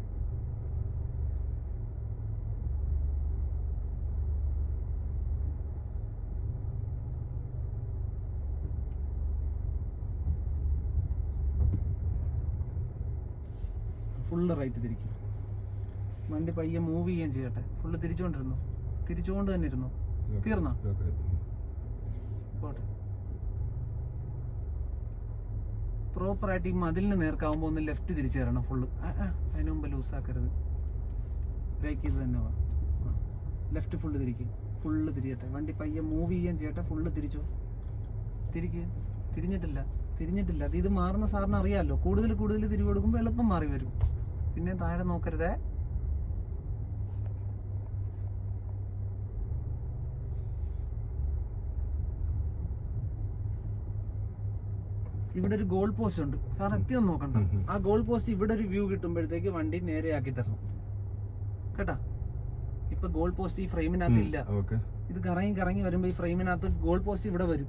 ഫുള്ള് റൈറ്റ് തിരിക്കും. വണ്ടി പയ്യെ മൂവ് ചെയ്യുകയും ചെയ്യട്ടെ. ഫുള്ള് തിരിച്ചുകൊണ്ടിരുന്നു തിരിച്ചുകൊണ്ട് തന്നെ ഇരുന്നു. തീർന്നോട്ടെ തീർന്നോ? പോട്ടെ. പ്രോപ്പറായിട്ട് ഈ മതിലിന് നേർക്കാവുമ്പോൾ ഒന്ന് ലെഫ്റ്റ് തിരിച്ചു തരണം ഫുള്ള് അതിനു മുമ്പ് ലൂസാക്കരുത് ബ്രേക്ക് ചെയ്ത് തന്നെ വാ. ലെഫ്റ്റ് ഫുള്ള് തിരിക്കും. ഫുള്ള് തിരിയട്ടെ. വണ്ടി പയ്യെ മൂവ് ചെയ്യാൻ ചെയ്യട്ടെ. ഫുള്ള് തിരിച്ചു. തിരിക്ക്. തിരിഞ്ഞിട്ടില്ല. തിരിഞ്ഞിട്ടില്ല. അത് ഇത് മാറുന്ന സാറിന് അറിയാമല്ലോ കൂടുതൽ കൂടുതൽ തിരിവ് കൊടുക്കുമ്പോൾ എളുപ്പം മാറി വരും. പിന്നെ താഴെ നോക്കരുതേ. ഇവിടെ ഒരു ഗോൾ പോസ്റ്റ് ഉണ്ട്. സാർ എത്തിയൊന്നും നോക്കണ്ട. ആ ഗോൾ പോസ്റ്റ് ഇവിടെ ഒരു വ്യൂ കിട്ടുമ്പോഴത്തേക്ക് വണ്ടി നേരെയാക്കി തരണം. കേട്ടാ? ഇപ്പൊ ഗോൾ പോസ്റ്റ് ഈ ഫ്രെയിമിനകത്ത് ഇല്ല. ഇത് കറങ്ങി കറങ്ങി വരുമ്പോ ഈ ഫ്രെയിമിനകത്ത് ഗോൾ പോസ്റ്റ് ഇവിടെ വരും.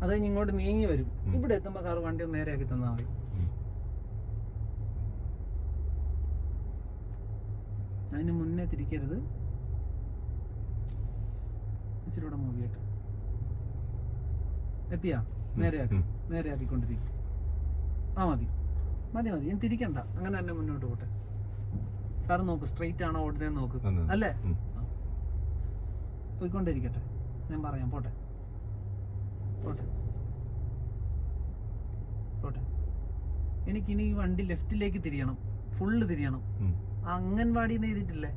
അത് കഴിഞ്ഞ് ഇങ്ങോട്ട് നീങ്ങി വരും. ഇവിടെ എത്തുമ്പോ സാർ വണ്ടി ഒന്ന് നേരെയാക്കി തന്നാൽ മതി. അതിന് മുന്നേ തിരിക്കരുത്. ഇച്ചിരി കൂടെ മൂവ് ചെയ്യട്ടെ എത്തിയാ? നേരെയാക്കി. നേരെയാക്കിക്കൊണ്ടിരിക്കും. ആ മതി. മതി മതി. ഞാൻ തിരിക്കണ്ട. അങ്ങനെ തന്നെ മുന്നോട്ട് പോട്ടെ. സാറ് നോക്ക് സ്ട്രെയിറ്റ് ആണോ ഓടുന്നതെന്ന് നോക്ക്. അല്ലേ. പോയിക്കൊണ്ടിരിക്കട്ടെ ഞാൻ പറയാം. പോട്ടെ. പോട്ടെ. പോട്ടെ. എനിക്കിനി ഈ വണ്ടി ലെഫ്റ്റിലേക്ക് തിരിയണം. ഫുള്ള് തിരിയണം. അങ്ങൻവാടി ആ അംഗൻവാടി ചെയ്തിട്ടില്ലേ?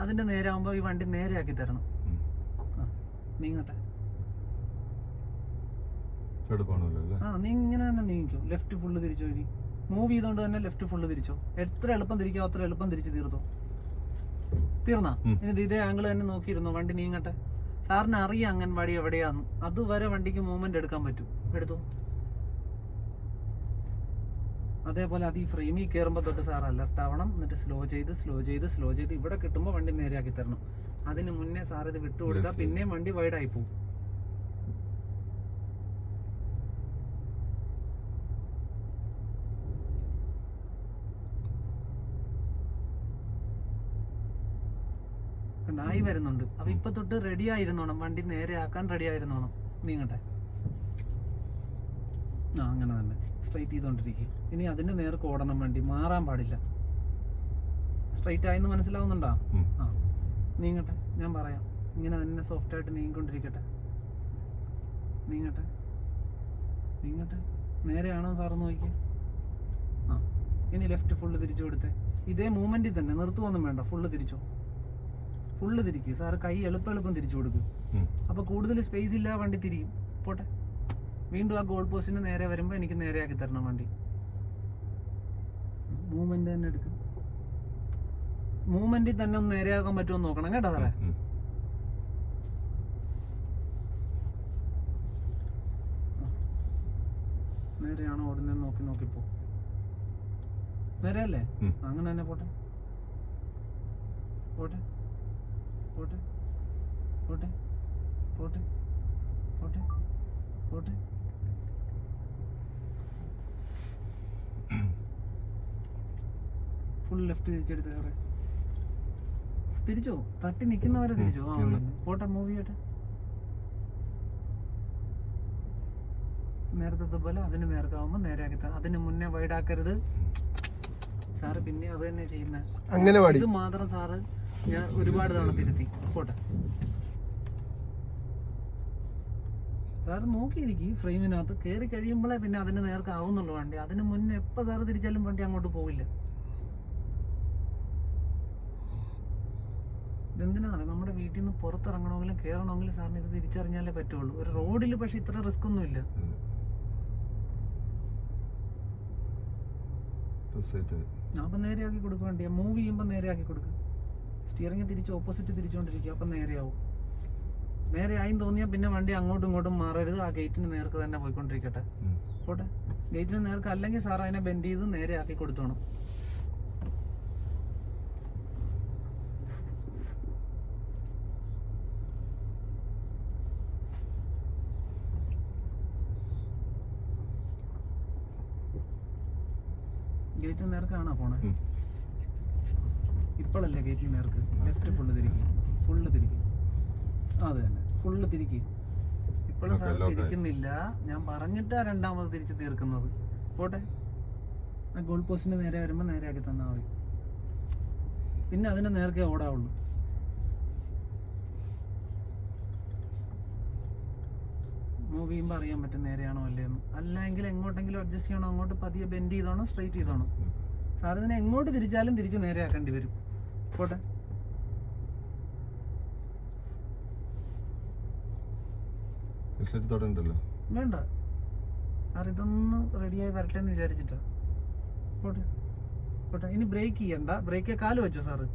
അതിന്റെ നേരെ ഈ വണ്ടി നേരെ ആക്കി തരണം. നീങ്ങട്ടെ. ആ നീ ഇങ്ങനെ തന്നെ നീങ്ങിക്കോ. ലെഫ്റ്റ് ഫുള്ള് തിരിച്ചോ ഇനി. മൂവ് ചെയ്തോണ്ട് തന്നെ ലെഫ്റ്റ് ഫുള്ള് തിരിച്ചോ. എത്ര എളുപ്പം തിരിക്കാവോ അത്ര എളുപ്പം തിരിച്ച് തീർത്തോ. തീർന്നാ. ഇനി ഇതേ ആംഗിൾ തന്നെ നോക്കിയിരുന്നോ? വണ്ടി നീങ്ങട്ടെ. സാറിന് അറിയാം അംഗൻവാടി എവിടെയാന്ന്. അതുവരെ വണ്ടിക്ക് മൂവ്മെന്റ് എടുക്കാൻ പറ്റും. എടുത്തോ? അതേപോലെ അത് ഈ ഫ്രെയിമിൽ കയറുമ്പോൾ തൊട്ട് സാർ അലർട്ട് ആവണം. എന്നിട്ട് സ്ലോ ചെയ്ത് സ്ലോ ചെയ്ത് സ്ലോ ചെയ്ത് ഇവിടെ കിട്ടുമ്പോൾ വണ്ടി നേരെയാക്കി തരണം. അതിന് മുന്നേ സാർ ഇത് വിട്ടുകൊടുത്താൽ പിന്നെയും വണ്ടി വൈഡായി പോകും ആയി വരുന്നുണ്ട്. അപ്പൊ ഇപ്പൊ തൊട്ട് റെഡി ആയിരുന്നോണം. വണ്ടി നേരെ ആക്കാൻ റെഡി ആയിരുന്നോണം. നീങ്ങട്ടെ. ആ അങ്ങനെ തന്നെ. സ്ട്രൈറ്റ് ചെയ്തോണ്ടിരിക്കും. ഇനി അതിന്റെ നേർക്ക് ഓടണം വണ്ടി. മാറാൻ പാടില്ല. സ്ട്രൈറ്റ് ആയെന്ന് മനസ്സിലാവുന്നുണ്ടോ. ആ. നീങ്ങട്ടെ. ഞാൻ പറയാം. ഇങ്ങനെ തന്നെ സോഫ്റ്റ് ആയിട്ട് നീങ്ങിക്കൊണ്ടിരിക്കട്ടെ. നീങ്ങട്ടെ. നീങ്ങട്ടെ. നേരെയാണോ സാറ് നോക്കിയേ ആ. ഇനി ലെഫ്റ്റ് ഫുള്ള് തിരിച്ചു കൊടുത്തേ. ഇതേ മൂവ്മെന്റിൽ തന്നെ. നിർത്തുവൊന്നും വേണ്ട. ഫുള്ള് തിരിച്ചോ? ഫുള്ള് തിരിക്കും. സാറ് കൈ എളുപ്പം എളുപ്പം തിരിച്ചു കൊടുക്കും. അപ്പോൾ അപ്പൊ കൂടുതൽ സ്പേസ് ഇല്ല വണ്ടി തിരിയും. പോട്ടെ. വീണ്ടും ആ ഗോൾ പോസ്റ്റിന് നേരെ വരുമ്പോൾ എനിക്ക് നേരെയാക്കി തരണം വണ്ടി. മൂവ്മെന്റ് തന്നെ എടുക്കും. മൂവ്മെന്റിൽ തന്നെ ഒന്ന് നേരെയാക്കാൻ പറ്റുമോ നോക്കണം കേട്ടോ സാറേ. നേരെയാണോ ഓടുന്നത് നോക്കി നോക്കി പോ. നേരെയല്ലേ. അങ്ങനെ തന്നെ പോട്ടെ. പോട്ടെ. പോട്ടെ. പോട്ടെ. പോട്ടെ. പോട്ടെ. പോട്ടെ. ഫുൾ ലെഫ്റ്റ് തിരിച്ചെടുത്ത് കയറി തിരിച്ചോ? തട്ടി നിൽക്കുന്നവരെ തിരിച്ചോ? ആ. പോട്ടെ മൂവ് ചെയ്യട്ടെ. നേരത്തെ പോലെ അതിന് നേർക്കാവുമ്പോൾ നേരെയാക്കി തരാം അതിന് മുന്നേ വൈഡാക്കരുത് സാറ് പിന്നെ അത് തന്നെ ചെയ്യുന്നത് അങ്ങനെ ഇത് മാത്രം സാറ് ഞാൻ ഒരുപാട് തവണ തിരുത്തി. പോട്ടെ. സാർ നോക്കിയിരിക്കും ഈ ഫ്രെയിമിനകത്ത് കയറി കഴിയുമ്പോഴേ പിന്നെ അതിന് നേർക്കാവുന്നുള്ളൂ വണ്ടി. അതിന് മുന്നേ എപ്പോൾ സാറ് തിരിച്ചാലും വണ്ടി അങ്ങോട്ട് പോവില്ല. ഇതെന്തിനാണ്? നമ്മുടെ വീട്ടിൽ നിന്ന് പുറത്തിറങ്ങണമെങ്കിലും കയറണമെങ്കിലും സാറിന് ഇത് തിരിച്ചറിഞ്ഞാലേ പറ്റുള്ളൂ. ഒരു റോഡിൽ പക്ഷെ ഇത്ര റിസ്ക് ഒന്നുമില്ല അപ്പം നേരെയാക്കി കൊടുക്കുക വണ്ടിയാ മൂവ് ചെയ്യുമ്പോൾ നേരെയാക്കി കൊടുക്കുക സ്റ്റിയറിംഗ് തിരിച്ച് ഓപ്പോസിറ്റ് തിരിച്ചുകൊണ്ടിരിക്കുക അപ്പം നേരെയാവും. നേരെ ആയി തോന്നിയാൽ പിന്നെ വണ്ടി അങ്ങോട്ടും ഇങ്ങോട്ടും മാറരുത്. ആ ഗേറ്റിന് നേർക്ക് തന്നെ പോയിക്കൊണ്ടിരിക്കട്ടെ. പോട്ടെ? ഗേറ്റിന് നേർക്ക് അല്ലെങ്കിൽ സാർ അതിനെ ബെൻഡ് ചെയ്ത് നേരെ ആക്കി കൊടുത്തോണം. ഗേറ്റിന് നേർക്കാണോ പോണേ. ഇപ്പോഴല്ലേ കയറ്റി നേർക്ക്? ലെഫ്റ്റ് ഫുള്ള് തിരിക്കും. ഫുള്ള് തിരിക്കും. അത് തന്നെ. ഫുള്ള് തിരിക്കും. ഇപ്പോഴും സാർ തിരിക്കുന്നില്ല. ഞാൻ പറഞ്ഞിട്ടാ രണ്ടാമത് തിരിച്ച് തീർക്കുന്നത്. പോട്ടെ. ആ ഗോൾ പോസ്റ്റിന് നേരെ വരുമ്പോൾ നേരെ ആക്കി തന്നാൽ മതി. പിന്നെ അതിന് നേർക്കേ ഓടാവുള്ളൂ. മൂവ് ചെയ്യുമ്പോൾ അറിയാൻ പറ്റും നേരെയാണോ അല്ലേന്ന് അല്ലെങ്കിൽ എങ്ങോട്ടെങ്കിലും അഡ്ജസ്റ്റ് ചെയ്യണോ? അങ്ങോട്ട് പതിയെ ബെൻഡ് ചെയ്തോണോ? സ്ട്രെയിറ്റ് ചെയ്തോണോ? സാർ ഇതിനെ എങ്ങോട്ട് തിരിച്ചാലും തിരിച്ച് നേരെയാക്കേണ്ടി വരും. പോട്ടെ. തൊടണ്ടല്ലോ വേണ്ട സാർ ഇതൊന്ന് റെഡിയായി വരട്ടെ എന്ന് വിചാരിച്ചിട്ടാ. പോട്ടെ. പോട്ടെ. ഇനി ബ്രേക്ക് ചെയ്യണ്ട. ബ്രേക്ക് കാൽ വെച്ചോ സാറ്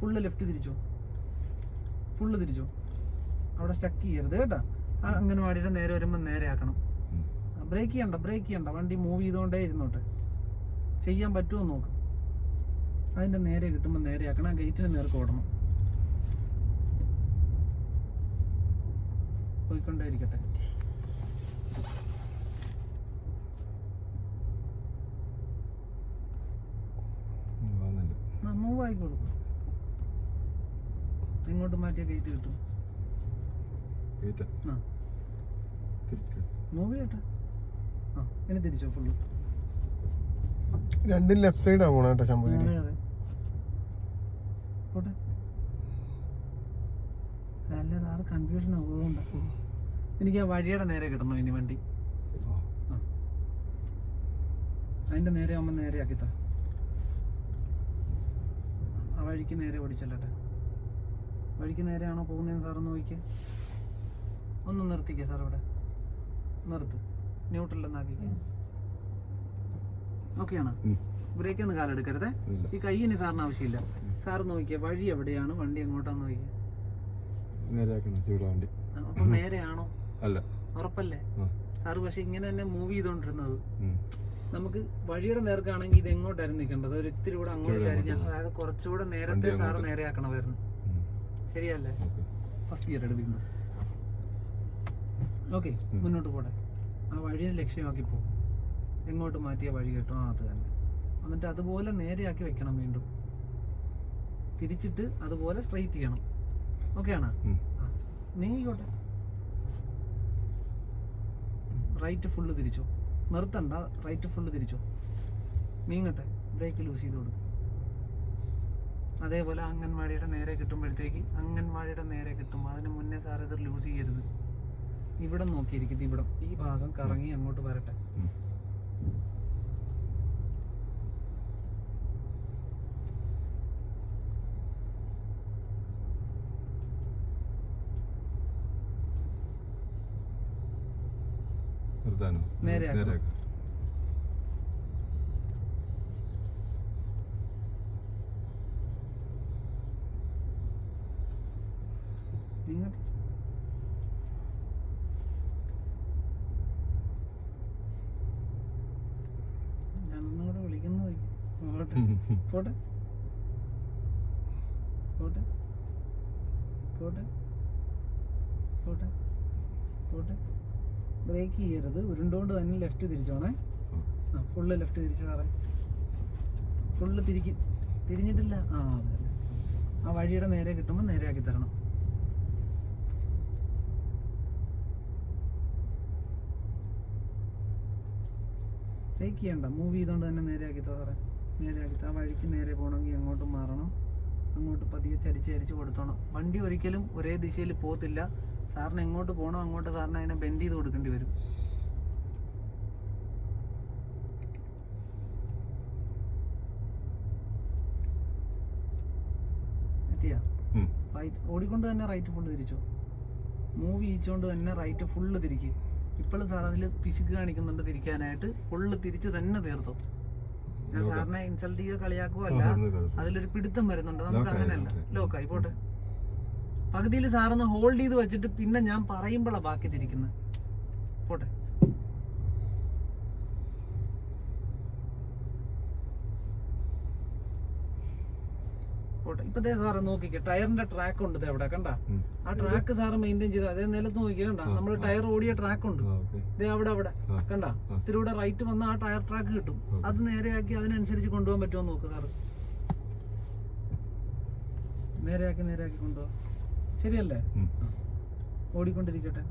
ഫുള്ള് ലെഫ്റ്റ് തിരിച്ചോ. ഫുള്ള് തിരിച്ചോ. അവിടെ സ്റ്റക്ക് ചെയ്യരുത് കേട്ടോ. ആ അംഗനവാടിയുടെ നേരെ വരുമ്പോൾ നേരെ ആക്കണം. ബ്രേക്ക് ചെയ്യണ്ട ബ്രേക്ക് ചെയ്യണ്ട. വണ്ടി മൂവ് ചെയ്തുകൊണ്ടേ ഇരുന്നോട്ടെ. ചെയ്യാൻ പറ്റുമോ നോക്ക്. അതിന്റെ നേരെ കിട്ടുമ്പോൾ നേരെ ആക്കണം. ആ ഗേറ്റിന് നേർക്ക് ഓടണം. പോയിക്കൊണ്ടേയിരിക്കട്ടെ. മൂവ് ആയിക്കോളും ഇങ്ങോട്ട് മാറ്റിയ ഗേറ്റ് കിട്ടും. മൂവ് ചെയ്യട്ടെ. ആ ഇനി തിരിച്ചോ ഫുള്ള്. രണ്ടും ലെഫ്റ്റ് സൈഡാ ആവണം കേട്ടോ ശമ്പതി അതെ അതെ. പോട്ടെ അതല്ല സാറ് കൺഫ്യൂഷൻ ആവുന്നുണ്ട് എനിക്ക് ആ വഴിയുടെ നേരെ കിട്ടണം ഇനി വണ്ടി. അതിന്റെ നേരെ ആവുമ്പോ നേരെ ആക്കിത്ത. ആ വഴിക്ക് നേരെ ഓടിച്ചല്ലട്ടെ. വഴിക്ക് നേരെയാണോ പോകുന്നതെന്ന് സാറൊന്ന് നോക്കിക്കേ. ഒന്ന് നിർത്തിക്കേ സാർ ഇവിടെ. നിർത്ത്. ന്യൂട്രലെന്നാക്കിക്കേ ഓക്കെയാണ്. ബ്രേക്ക് ഒന്ന് കാലെടുക്കരുതേ. ഈ കൈ ഇനി സാറിന് ആവശ്യമില്ല. സാർ നോക്കിയ വഴി എവിടെയാണ്? വണ്ടി എങ്ങോട്ടാന്ന് നോക്കിയേ. നേരെയാക്കണം ചൂടാ വണ്ടി അപ്പൊ നേരെയാണോ? അല്ല. ഉറപ്പല്ലേ. സാറ് പക്ഷെ ഇങ്ങനെ തന്നെ മൂവ് ചെയ്തോണ്ടിരുന്നത്. നമുക്ക് വഴിയുടെ നേർക്കാണെങ്കിൽ ഇത് എങ്ങോട്ടായിരുന്നു നിൽക്കേണ്ടത്? ഒരു ഇത്തിരി കൂടെ അങ്ങോട്ട് ഇച്ചിരി ചരിഞ്ഞ അങ്ങോട്ട്. അതായത് കുറച്ചുകൂടെ നേരത്തെ സാറ് നേരെ നേരെയാക്കണമായിരുന്നു. ശരിയല്ലേ? ഫസ്റ്റ് ഗിയർ എടുക്കുന്നു ഓക്കെ മുന്നോട്ട് പോട്ടെ. ആ വഴി ലക്ഷ്യമാക്കി പോകും എങ്ങോട്ട് മാറ്റിയ വഴി കിട്ടും? അത് തന്നെ. എന്നിട്ട് അതുപോലെ നേരെയാക്കി വെക്കണം വീണ്ടും. തിരിച്ചിട്ട് അതുപോലെ സ്ട്രെയിറ്റ് ചെയ്യണം. ഓക്കെ ആണോ? ഉം. നീങ്ങിക്കോട്ടെ റൈറ്റ് ഫുള്ള് തിരിച്ചോ. നിർത്തണ്ട. റൈറ്റ് ഫുള്ള് തിരിച്ചോ. നീങ്ങട്ടെ ബ്രേക്ക് ലൂസ് ചെയ്ത് കൊടുക്കും. അതേപോലെ അംഗൻവാടിയുടെ നേരെ കിട്ടുമ്പോഴത്തേക്ക് അംഗൻവാടിയുടെ നേരെ കിട്ടുമ്പോൾ അതിന് മുന്നേ സാർ ഇത് ലൂസ് ചെയ്യരുത്. ഇവിടെ നോക്കിയിരിക്കുന്നത് ഇവിടെ ഈ ഭാഗം കറങ്ങി അങ്ങോട്ട് വരട്ടെ. നിർത്താനോ. നേരെയാക്കാം നിങ്ങൾ ഞങ്ങളോട് വിളിക്കുന്നു പോട്ടെ പോട്ടെ. പോട്ടെ. പോട്ടെ. പോട്ടെ. പോട്ടെ. ബ്രേക്ക് ചെയ്യരുത്. ഉരുണ്ടോണ്ട് തന്നെ ലെഫ്റ്റ് തിരിച്ചോണേ. ആ ഫുള്ള് ലെഫ്റ്റ് തിരിച്ച് സാറേ. ഫുള്ള് തിരിക്ക്. തിരിഞ്ഞിട്ടില്ല? ആ അതെ ആ വഴിയുടെ നേരെ കിട്ടുമ്പോൾ നേരെ ആക്കി തരണം. ബ്രേക്ക് ചെയ്യണ്ട. മൂവ് ചെയ്തുകൊണ്ട് തന്നെ നേരെ ആക്കി സാറേ. നേരെ ആക്കി ആ വഴിക്ക് നേരെ പോകണമെങ്കിൽ അങ്ങോട്ട് മാറണം. അങ്ങോട്ട് പതിയെ ചരിച്ച് ചരിച്ച് കൊടുത്തോണം. വണ്ടി ഒരിക്കലും ഒരേ ദിശയിൽ പോകത്തില്ല. സാറിന് എങ്ങോട്ട് പോകണോ അങ്ങോട്ട് സാറിന് അതിനെ ബെൻഡ് ചെയ്ത് കൊടുക്കേണ്ടി വരും. ഓടിക്കൊണ്ട് തന്നെ റൈറ്റ് ഫുള്ള് തിരിച്ചോ? മൂവ് ചെയ്യിച്ചുകൊണ്ട് തന്നെ റൈറ്റ് ഫുള്ള് തിരിക്ക്. ഇപ്പോഴും സാർ അതിൽ പിശുക്ക് കാണിക്കുന്നുണ്ട് തിരിക്കാനായിട്ട്. ഫുള്ള് തിരിച്ച് തന്നെ തീർത്തോ? ഞാൻ. സാറിനെ ഇൻസൾട്ട് ചെയ്യുക കളിയാക്കുക അല്ല. അതിലൊരു പിടുത്തം വരുന്നുണ്ട്. നമുക്ക് അങ്ങനെയല്ല. ലോക്ക് ലോക്കായി പോട്ടെ. പകുതിയിൽ സാറൊന്ന് ഹോൾഡ് ചെയ്ത് വെച്ചിട്ട് പിന്നെ ഞാൻ പറയുമ്പോഴാണ് ബാക്കി തിരിക്കുന്നത് പോട്ടെ. പോട്ടെ. സാർ സാറ് നോക്കിക്കേ ടയറിന്റെ ട്രാക്ക് ഉണ്ട് ദേ അവിടെ കണ്ട? ആ ട്രാക്ക് സാറ് മെയിന്റെയിൻ ചെയ്ത് അതേ നിലത്ത് നോക്കിയാ കണ്ട? നമ്മൾ ടയർ ഓടിയ ട്രാക്ക് ഉണ്ട്. ഇതേ അവിടെ അവിടെ. കണ്ട. ഇത്തിരി റൈറ്റ് വന്ന ആ ടയർ ട്രാക്ക് കിട്ടും. അത് നേരെയാക്കി അതിനനുസരിച്ച് കൊണ്ടുപോകാൻ പറ്റുമോ നോക്ക് സാറ്. നേരെയാക്കി നേരെയാക്കി കൊണ്ടുപോകാം. ശരിയല്ലേ. ഓടിക്കൊണ്ടിരിക്കട്ടെ.